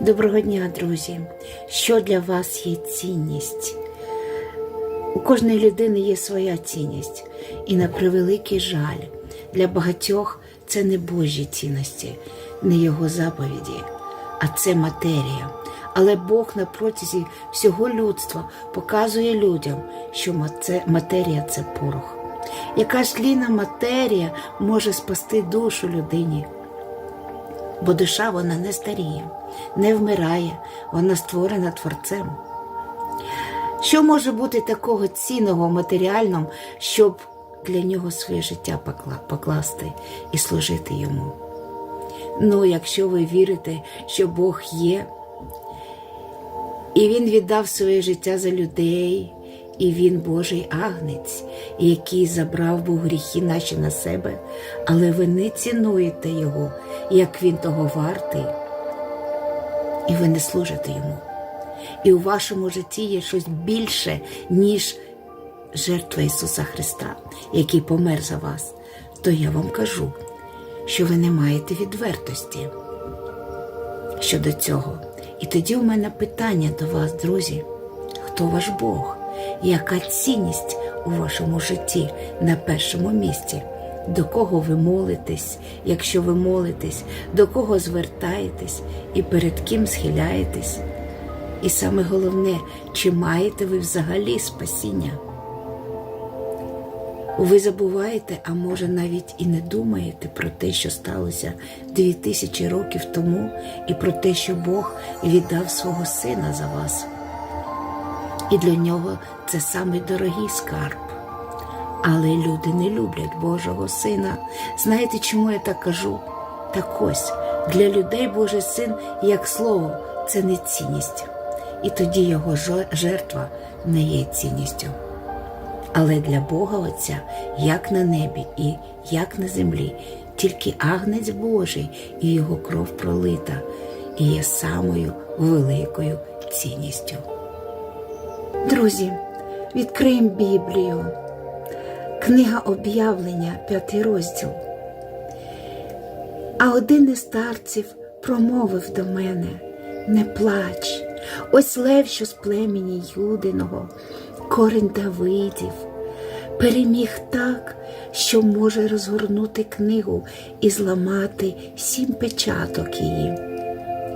Доброго дня, друзі! Що для вас є цінність? У кожної людини є своя цінність, і на превеликий жаль, для багатьох це не Божі цінності, не його заповіді, а це матерія. Але Бог на протязі всього людства показує людям, що матерія це порох. Яка ж тлінна матерія може спасти душу людині? Бо душа вона не старіє, не вмирає, вона створена Творцем. Що може бути такого цінного матеріальном, щоб для нього своє життя покласти і служити йому? Ну, якщо ви вірите, що Бог є, і Він віддав своє життя за людей, і Він Божий агнець, який забрав був гріхи наші на себе, але ви не цінуєте Його, як Він того вартий, і ви не служите йому. І у вашому житті є щось більше, ніж жертва Ісуса Христа, який помер за вас, то я вам кажу, що ви не маєте відвертості щодо цього. І тоді у мене питання до вас, друзі: хто ваш Бог? Яка цінність у вашому житті на першому місці? До кого ви молитесь, якщо ви молитесь, до кого звертаєтесь і перед ким схиляєтесь? І саме головне, чи маєте ви взагалі спасіння? Ви забуваєте, а може навіть і не думаєте про те, що сталося дві тисячі років тому, і про те, що Бог віддав свого сина за вас. І для нього це самий дорогий скарб. Але люди не люблять Божого сина. Знаєте, чому я так кажу? Так ось для людей Божий син, як слово, це не цінність. І тоді його жертва не є цінністю. Але для Бога Отця, як на небі і як на землі, тільки агнець Божий і його кров пролита, і є самою великою цінністю. Друзі, відкриємо Біблію. Книга об'явлення, п'ятий розділ. А один із старців промовив до мене: Не плач, ось лев, що з племені Юдиного, корень Давидів, переміг так, що може розгорнути книгу і зламати сім печаток її.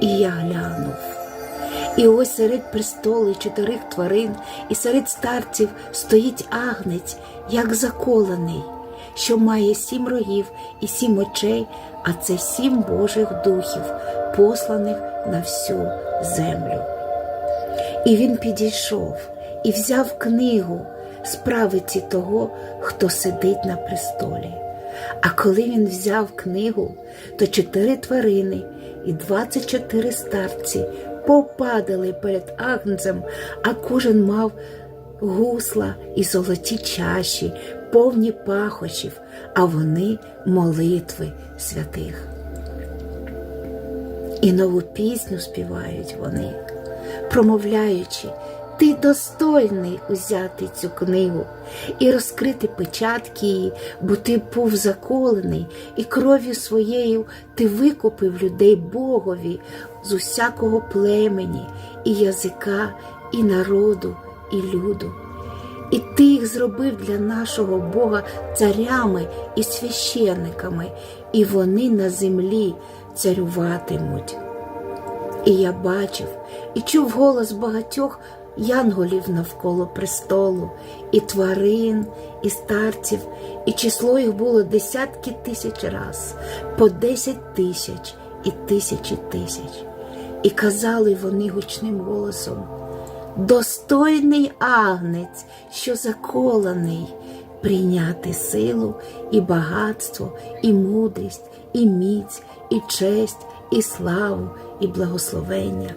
І я глянув. І ось серед престолу чотирих тварин, і серед старців стоїть агнець, як заколений, що має сім рогів і сім очей, а це сім Божих духів, посланих на всю землю. І він підійшов і взяв книгу справиці того, хто сидить на престолі. А коли він взяв книгу, то чотири тварини і двадцять чотири старці попадали перед агнцем, а кожен мав гусла і золоті чаші, повні пахочів, а вони молитви святих. І нову пісню співають вони, промовляючи, ти достойний узяти цю книгу і розкрити печатки її, бо ти був заколений, і кров'ю своєю ти викупив людей Богові з усякого племені, і язика, і народу, і люду. І ти їх зробив для нашого Бога царями і священниками, і вони на землі царюватимуть. І я бачив і чув голос багатьох янголів навколо престолу, і тварин, і старців, і число їх було десятки тисяч раз, по десять тисяч і тисячі тисяч. І казали вони гучним голосом: Достойний агнець, що заколений, прийняти силу і багатство, і мудрість, і міць, і честь, і славу, і благословення.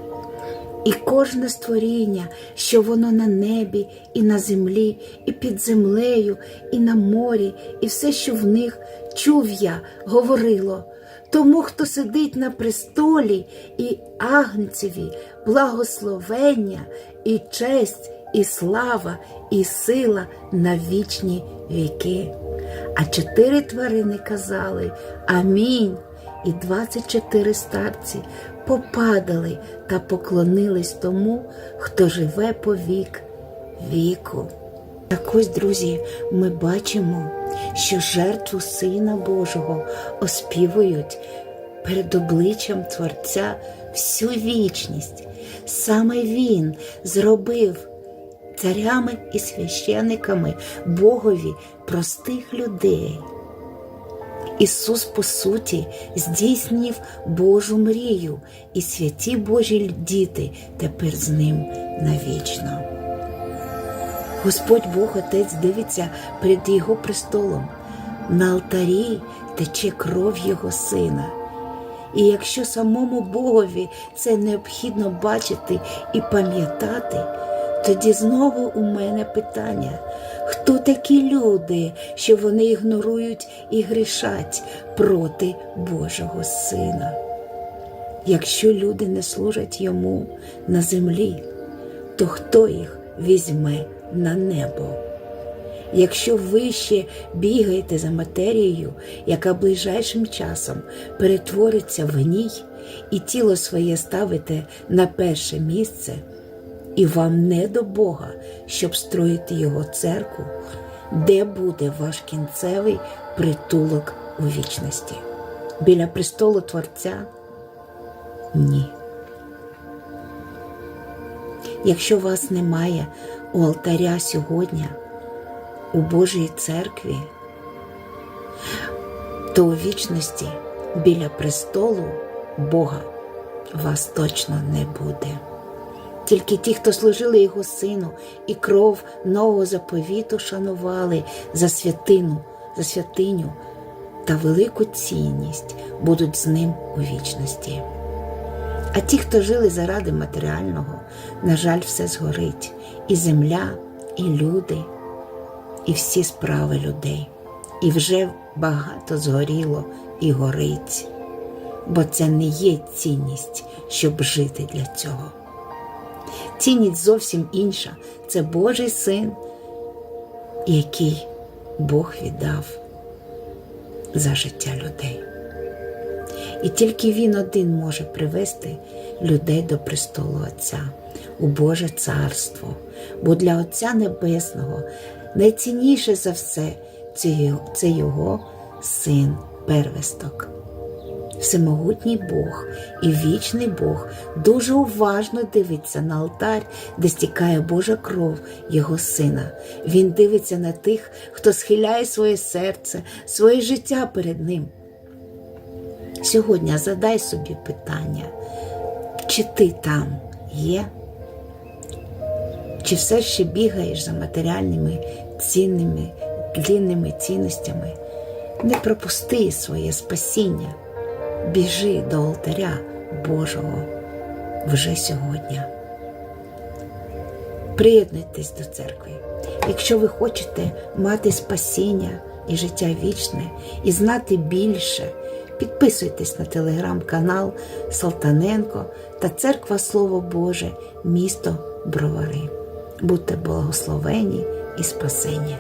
І кожне створіння, що воно на небі, і на землі, і під землею, і на морі, і все, що в них, чув я, говорило. Тому, хто сидить на престолі, і агнцеві, благословення, і честь, і слава, і сила на вічні віки. А чотири тварини казали Амінь. І двадцять чотири старці попадали та поклонились тому, хто живе по вік віку. Так ось, друзі, ми бачимо, що жертву Сина Божого оспівують перед обличчям Творця всю вічність. Саме Він зробив царями і священиками Богові простих людей. Ісус, по суті, здійснив Божу мрію, і святі Божі діти тепер з ним навічно. Господь Бог Отець дивиться перед Його престолом. На алтарі тече кров Його Сина. І якщо самому Богові це необхідно бачити і пам'ятати, тоді знову у мене питання: хто такі люди, що вони ігнорують і грішать проти Божого Сина? Якщо люди не служать йому на землі, то хто їх візьме на небо? Якщо ви ще бігаєте за матерією, яка ближайшим часом перетвориться в гній, і тіло своє ставите на перше місце, і вам не до Бога, щоб строїти Його церкву, де буде ваш кінцевий притулок у вічності? Біля престолу Творця? Ні. Якщо вас немає у алтаря сьогодні, у Божій церкві, то у вічності біля престолу Бога вас точно не буде. Тільки ті, хто служили Його сину і кров нового заповіту шанували за святину, за святиню та велику цінність будуть з ним у вічності. А ті, хто жили заради матеріального, на жаль, все згорить і земля, і люди, і всі справи людей. І вже багато згоріло і горить, бо це не є цінність, щоб жити для цього. Цінність зовсім інша це Божий син, який Бог віддав за життя людей. І тільки Він один може привести людей до престолу Отця у Боже Царство, бо для Отця Небесного найцінніше за все це його, син первісток. Всемогутній Бог і вічний Бог дуже уважно дивиться на алтар, де стікає Божа кров Його Сина. Він дивиться на тих, хто схиляє своє серце, своє життя перед Ним. Сьогодні задай собі питання, чи ти там є? Чи все ще бігаєш за матеріальними цінними, длінними цінностями? Не пропусти своє спасіння, біжи до алтаря Божого вже сьогодні. Приєднуйтесь до церкви. Якщо ви хочете мати спасіння і життя вічне, і знати більше, підписуйтесь на телеграм-канал Салтаненко та Церква Слово Боже, місто Бровари. Будьте благословені і спасені!